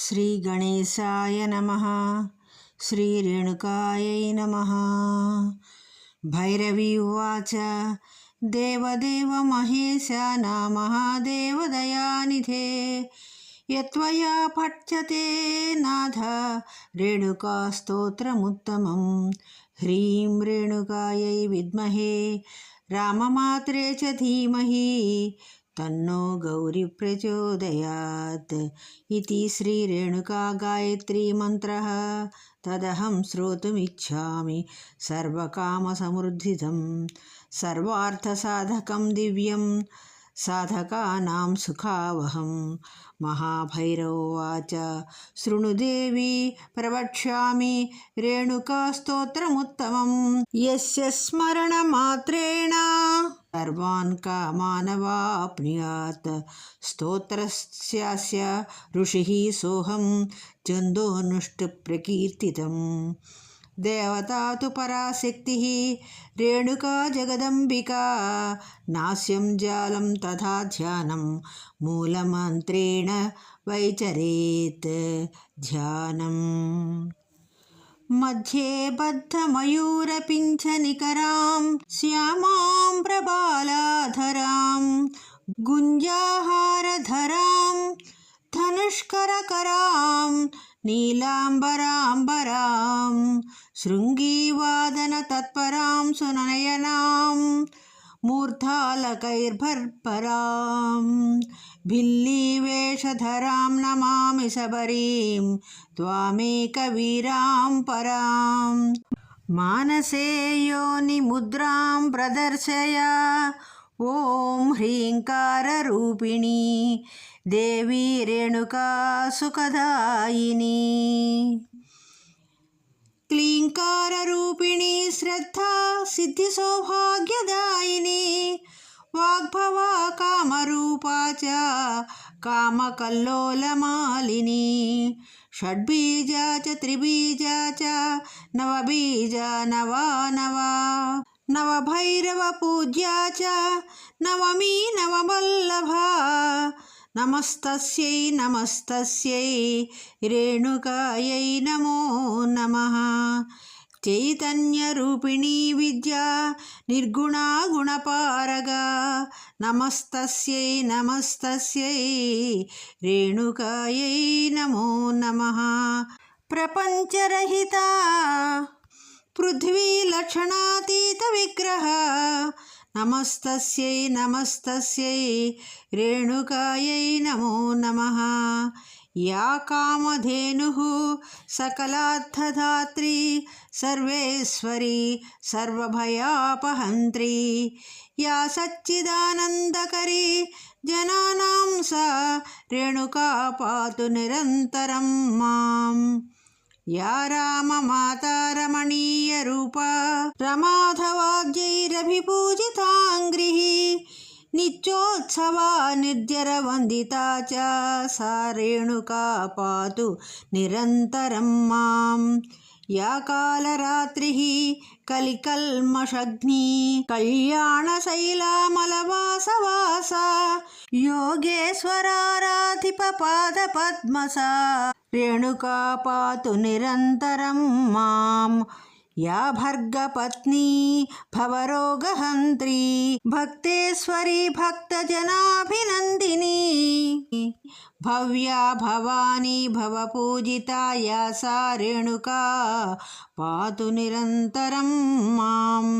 శ్రీ గణేశాయ నమ శ్రీ రేణుకాయై నమ. భైరవి ఉవాచ దేవదేవ మహేశానా మహాదేవదయానిధే యత్వయా పఠ్యతే నాథ రేణుకాస్తోత్రముత్తమం హ్రీం రేణుకాయై విద్మహే రామమాత్రే చ ధీమహి तन्नो गौरी प्रचोदयात् इति श्रीरेणुका गायत्रीमन्त्रः तदहं श्रोतुमिच्छामि सर्वकामसमृद्धिदं सर्वार्थसाधकं दिव्यं साधकानां మహాభైరవోవాచ. శృణుదేవి ప్రవక్ష్యామి రేణుకాస్తోత్రముత్తమం యస్య స్మరణమాత్రేణ సర్వాన్ కామానవాప్నుయాత్ స్తోత్రస్యాస్య ఋషి సోహం. చందోనుష్టు ప్రకీర్తితం. देवता तु पराशक्तिः रेणुका जगदम्बिका नास्यं जालं तथा ध्यानं मूलमन्त्रेण वैचरेत् ध्यानम् मध्ये बद्धमयूरपिञ्चनिकरां श्यामां प्रबालाधरां गुञ्जाहारधरां धनुष्करकरां नीलाम्बराम्बरां శృంగీవాదన తత్పరాం సునయనాం మూర్ధాలకైర్భర్పరాం భిల్లీవేషధరాం నమామి శబరీం త్వామేకవీరాం పరాం. మానసే యోని ముద్రాం ప్రదర్శయ ఓం హ్రీంకారరూపిణి. దేవీ రేణుకా సుఖదాయిని. శ్రద్ధ సిద్ధి సౌభాగ్యదాయిని. వాగ్భవ కామరూపాచ కామకల్లోలమాలిని. షడ్బీజా చ త్రిబీజా చ నవబీజా నవా నవా నవభైరవ పూజ్యా చ నవమీ నవమల్లభా. నమస్తస్యై నమస్తస్యై రేణుకాయై నమో నమః. చైతన్యరూపిణీ విద్య నిర్గుణా గుణపారగా నమస్తస్యై నమస్తస్యై రేణుకాయై నమో నమ. ప్రపంచరహిత పృథ్వీలక్షణాతీత విగ్రహ. నమస్తస్యై నమస్తస్యై రేణుకాయై నమో నమః. या कामधेनुः सकलार्थधात्री सर्वेश्वरी सर्वभयापहन्त्री। या सच्चिदानन्दकरी जनानां सा रेणुका पातु निरन्तरं माम्। या राममाता रमणीयरूपा ನಿತ್ಯೋತ್ಸವ ನಿರ್ಜರ ವಂದಿತಾ ಚ ಸಾ ರೇಣುಕಾ ಪಾತು ನಿರಂತರಂ ಮಾಂ ಯಾ ಕಾಲರಾತ್ರಿ కలికల్మషగ్ని. కళ్యాణశైలామలవాసవాస. యోగేశ్వరారాధిప పాద పద్మస రేణుకా పాతు నిరంతరం మాం. या भर्गपत्नी भवरोगहन्त्री भक्तेश्वरी भक्तजनाभिनन्दिनी भव्या भवानी भवपूजिता या सा रेणुका पातु निरन्तरं माम्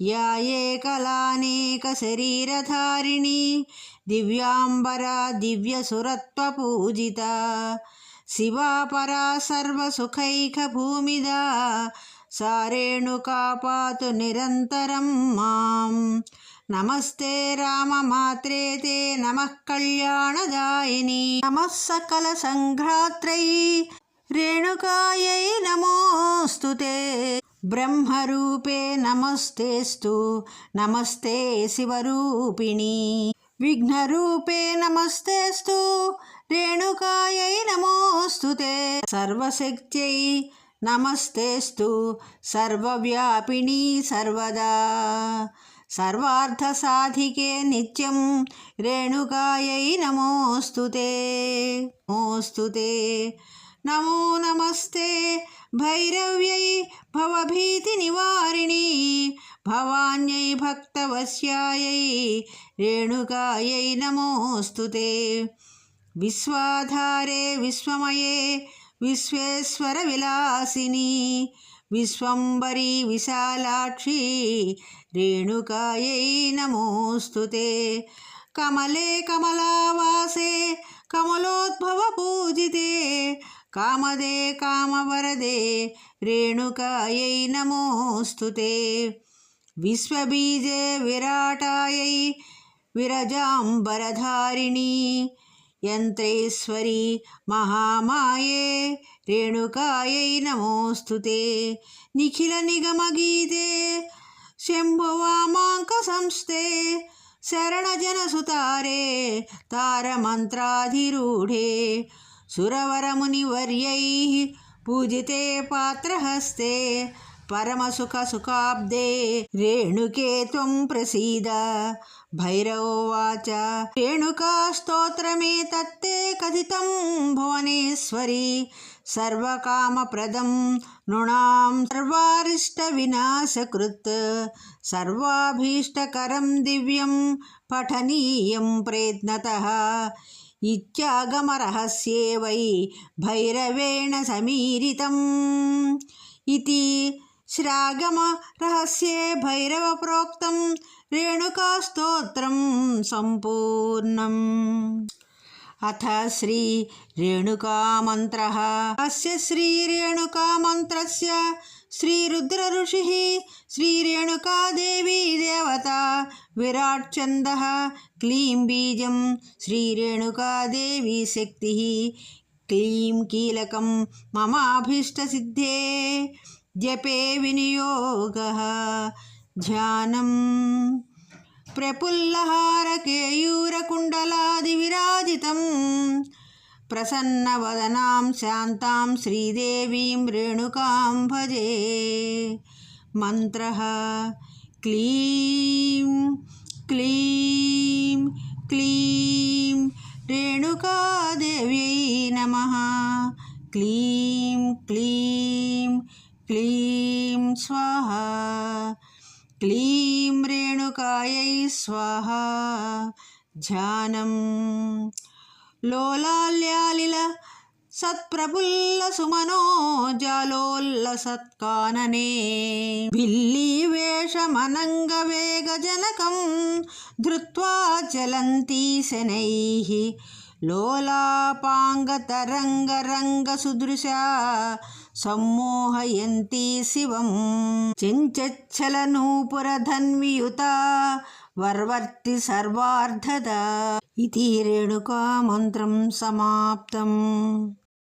या एकलानेकशरीरधारिणी दिव्याम्बरा दिव्यसुरत्वपूजिता शिवा परा सर्वसुखैकभूमिदा सा रेणुका पातु निरन्तरं माम् नमस्ते राममात्रे ते नमः कल्याणदायिनी नमः सकलसङ्घ्रात्रै रेणुकायै नमोऽस्तु ते ब्रह्मरूपे नमस्तेस्तु नमस्ते शिवरूपिणी विघ्नरूपे नमस्तेस्तु रेणुकायै नमोऽस्तु ते सर्वशक्त्यै నమస్తేస్తు సర్వవ్యాపిణీ సర్వదా. సర్వార్థసాధికే నిత్యం రేణుకాయై నమోస్తు నమోస్తు నమో నమస్తే భైరవ్యై భవభీతి నివారిణి. భవాన్యై భక్తవశ్యాయై రేణుకాయై నమోస్తు విశ్వాధారే విశ్వమయే విశ్వేశ్వర విలాసిని విశ్వంబరి విశాలాక్షి రేణుకాయై నమోస్తుతే కమలే కమలావాసే కమలోద్భవ పూజితే. కామదే కామవరదే రేణుకాయై నమోస్తుతే విశ్వబీజే విరాటాయై విరజాంబరధారిణీ యంత్రేశ్వరి మహామాయే రేణుకాయై నమోస్తు నిఖిల నిగమగీతే శంభువామాంక సంస్థే శరణజనసుతారే తారమంత్రాధిరూఢే సురవరమునివర్యై పూజితే పాత్రహస్తే పరమసుఖ సుఖాబ్దే రేణుకే త్వం ప్రసీద భైరవోవాచ రేణుకా స్తోత్రమే తత్తే కథితం భువనేశ్వరి సర్వకామప్రదం నృణాం సర్వారిష్టవినాశకృత్ సర్వాభీష్టకరం దివ్యం పఠనీయం ప్రయత్నత ఇత్యాగమరహస్యే వై భైరవేణ సమీరితం ఇది శ్రాగమ రహస్యే భైరవ ప్రోక్తం రేణుకాస్తోత్రం సంపూర్ణం. అథ శ్రీ రేణుకామంత్ర. అస్య శ్రీ రేణుకామంత్రస్య. శ్రీరుద్ర ఋషి శ్రీరేణుకాదేవీ దేవత. విరాట్ ఛంద క్లీం బీజం. శ్రీరేణుకాదేవీ శక్తి. క్లీం కీలకం మమాభీష్టసిద్ధే. जपे विनियोगः ध्यानं प्रफुल्लहारकेयूरकुण्डलादिविराजितं प्रसन्नवदनां शान्तां श्रीदेवीं रेणुकां भजे मन्त्रः क्लीं क्लीं क्लीं रेणुकादेव्यै नमः क्लीं क्लीं क्लीं स्वाहा क्लीं रेणुकायै स्वाहा ध्यानं लोलाल्यालिल सत्प्रफुल्लसुमनो जालोल्लसत्कानने बिल्लीवेषमनङ्गवेगजनकं धृत्वा चलन्ती शनैः लोलापाङ्गतरङ्गरङ्गसुदृशा సమ్మోహయంతి శివం. చెంచచ్చలనూపురధన్వియుత వర్వర్తి సర్వార్ధద. ఇది రేణుకా మంత్రం సమాప్తం.